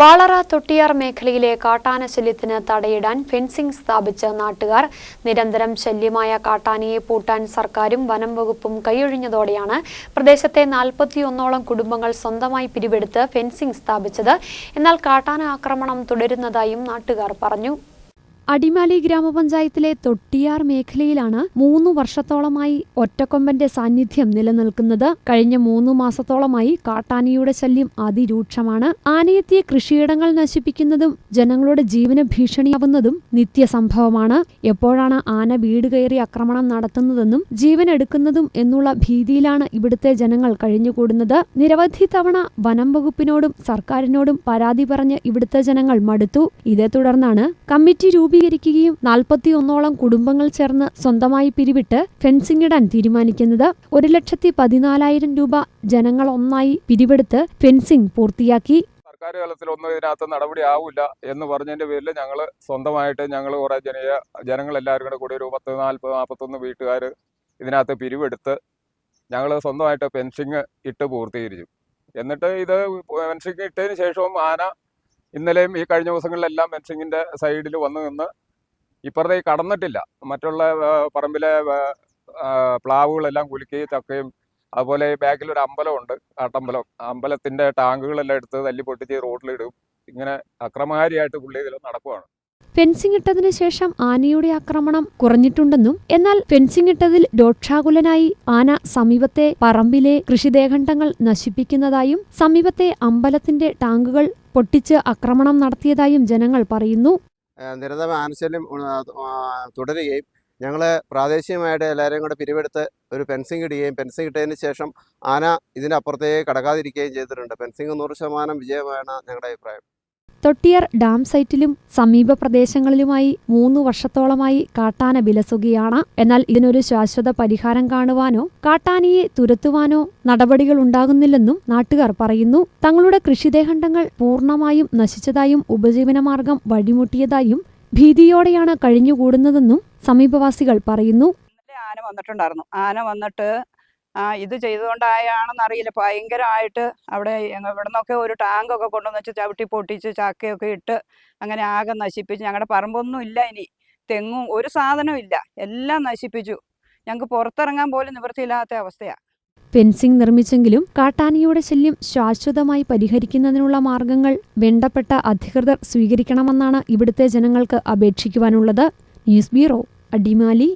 വാളറ തൊട്ടിയാർ മേഖലയിലെ കാട്ടാന ശല്യത്തിന് തടയിടാൻ ഫെൻസിംഗ് സ്ഥാപിച്ച നാട്ടുകാർ നിരന്തരം ശല്യമായ കാട്ടാനയെ പൂട്ടാൻ സർക്കാരും വനം വകുപ്പും കൈയൊഴിഞ്ഞതോടെയാണ് പ്രദേശത്തെ നാൽപ്പത്തിയൊന്നോളം കുടുംബങ്ങൾ സ്വന്തമായി പിരിവെടുത്ത് ഫെൻസിംഗ് സ്ഥാപിച്ചത്. എന്നാൽ കാട്ടാന ആക്രമണം തുടരുന്നതായും നാട്ടുകാർ പറഞ്ഞു. അടിമാലി ഗ്രാമപഞ്ചായത്തിലെ തൊട്ടിയാർ മേഖലയിലാണ് മൂന്നു വർഷത്തോളമായി ഒറ്റക്കൊമ്പന്റെ സാന്നിധ്യം നിലനിൽക്കുന്നത്. കഴിഞ്ഞ മൂന്നു മാസത്തോളമായി കാട്ടാനയുടെ ശല്യം അതിരൂക്ഷമാണ്. ആനയെത്തിയ കൃഷിയിടങ്ങൾ നശിപ്പിക്കുന്നതും ജനങ്ങളുടെ ജീവന ഭീഷണിയാവുന്നതും നിത്യസംഭവമാണ്. എപ്പോഴാണ് ആന വീട് കയറി ആക്രമണം നടത്തുന്നതെന്നും ജീവൻ എടുക്കുന്നതും എന്നുള്ള ഭീതിയിലാണ് ഇവിടുത്തെ ജനങ്ങൾ കഴിഞ്ഞുകൂടുന്നത്. നിരവധി തവണ വനം വകുപ്പിനോടും സർക്കാരിനോടും പരാതി പറഞ്ഞ് ഇവിടുത്തെ ജനങ്ങൾ മടുത്തു. ഇതേ തുടർന്നാണ് കമ്മിറ്റി രൂപീകരിക്കുകയും നാൽപ്പത്തിയൊന്നോളം കുടുംബങ്ങൾ ചേർന്ന് സ്വന്തമായി പിരിവിട്ട് ഫെൻസിംഗ് ഇടാൻ തീരുമാനിക്കുന്നത് ഒരു ലക്ഷത്തി പതിനാലായിരം രൂപ ജനങ്ങൾ ഒന്നായി പിരിവെടുത്ത് ഫെൻസിംഗ് പൂർത്തിയാക്കി. സർക്കാർ തലത്തിലൊന്നും ഇതിനകത്ത് നടപടി ആവില്ല എന്ന് പറഞ്ഞതിന്റെ പേരിൽ ഞങ്ങൾ സ്വന്തമായിട്ട് ഞങ്ങൾ കുറെ ജനീയ ജനങ്ങളെല്ലാവരും കൂടെ കൂടി ഒരു പത്ത് നാൽപ്പത് നാൽപ്പത്തൊന്ന് വീട്ടുകാർ ഇതിനകത്ത് പിരിവെടുത്ത് ഞങ്ങൾ സ്വന്തമായിട്ട് ഫെൻസിങ് ഇട്ട് പൂർത്തീകരിച്ചു. എന്നിട്ട് ഇത് ഫെൻസിങ് ഇട്ടതിന് ശേഷവും ആന ഇന്നലെയും ഈ കഴിഞ്ഞ ദിവസങ്ങളിലെല്ലാം ഫെൻസിങ്ങിന്റെ സൈഡിൽ വന്നു നിന്ന് ഇപ്പുറത്തേക്ക് കടന്നിട്ടില്ല. മറ്റുള്ള പറമ്പിലെ പ്ലാവുകളെല്ലാം കുലുക്കി ചക്കയും അതുപോലെ ബാക്കിൽ ഒരു അമ്പലമുണ്ട് ഉണ്ട്. ആ അമ്പലത്തിന്റെ ടാങ്കുകളെല്ലാം എടുത്ത് തല്ലി പൊട്ടിച്ച് റോഡിലിടും ഇങ്ങനെ അക്രമകാരിയായിട്ട് പുള്ളി ഇതിൽ നടക്കുവാണ്. ഫെൻസിംഗ് ഇട്ടതിന് ശേഷം ആനയുടെ ആക്രമണം കുറഞ്ഞിട്ടുണ്ടെന്നും എന്നാൽ ഫെൻസിംഗ് ഇട്ടതിൽ രോക്ഷാകുലനായി ആന സമീപത്തെ പറമ്പിലെ കൃഷിദേഖണ്ഡങ്ങൾ നശിപ്പിക്കുന്നതായും സമീപത്തെ അമ്പലത്തിന്റെ ടാങ്കുകൾ പൊട്ടിച്ച് ആക്രമണം നടത്തിയതായും ജനങ്ങൾ പറയുന്നു. നിരന്തരം തുടരുകയും ഞങ്ങൾ പ്രാദേശികമായിട്ട് എല്ലാവരെയും കൂടെ പിരിവെടുത്ത് ഒരു ഫെൻസിങ് ഇടുകയും ഫെൻസിങ് ഇട്ടതിന് ശേഷം ആന ഇതിന്റെ അപ്പുറത്തേക്ക് കടക്കാതിരിക്കുകയും ചെയ്തിട്ടുണ്ട്. ഫെൻസിങ് നൂറ് ശതമാനം വിജയമാണ് ഞങ്ങളുടെ അഭിപ്രായം. തൊട്ടിയാർ ഡാം സൈറ്റിലും സമീപ പ്രദേശങ്ങളിലുമായി മൂന്ന് വർഷത്തോളമായി കാട്ടാന വിലസുകയാണ്. എന്നാൽ ഇതിനൊരു ശാശ്വത പരിഹാരം കാണുവാനോ കാട്ടാനയെ തുരത്തുവാനോ നടപടികൾ ഉണ്ടാകുന്നില്ലെന്നും നാട്ടുകാർ പറയുന്നു. തങ്ങളുടെ കൃഷിദേഹണ്ഡങ്ങൾ പൂർണമായും നശിച്ചതായും ഉപജീവനമാർഗം വഴിമുട്ടിയതായും ഭീതിയോടെയാണ് കഴിഞ്ഞുകൂടുന്നതെന്നും സമീപവാസികൾ പറയുന്നു. ആന വന്നിട്ടുണ്ടായിരുന്നു. ആന വന്നിട്ട് ആ ഇത് ചെയ്തുകൊണ്ടായാണെന്ന് അറിയില്ല ഭയങ്കരമായിട്ട് അവിടെ ഇവിടെ നിന്നൊക്കെ ഒരു ടാങ്കൊക്കെ കൊണ്ടുവന്ന് വെച്ച് ചവിട്ടി പൊട്ടിച്ച് ചാക്കയൊക്കെ ഇട്ട് അങ്ങനെ ആകെ നശിപ്പിച്ച്. ഞങ്ങളുടെ പറമ്പൊന്നും ഇല്ല ഇനി. തെങ്ങും ഒരു സാധനവും ഇല്ല. എല്ലാം നശിപ്പിച്ചു. ഞങ്ങൾക്ക് പുറത്തിറങ്ങാൻ പോലും നിവൃത്തിയില്ലാത്ത അവസ്ഥയാണ് ഫെൻസിംഗ് നിർമ്മിച്ചെങ്കിലും കാട്ടാനയുടെ ശല്യം ശാശ്വതമായി പരിഹരിക്കുന്നതിനുള്ള മാർഗങ്ങൾ വേണ്ടപ്പെട്ട അധികൃതർ സ്വീകരിക്കണമെന്നാണ് ഇവിടുത്തെ ജനങ്ങൾക്ക് അപേക്ഷിക്കുവാനുള്ളത്. News bureau Adimali.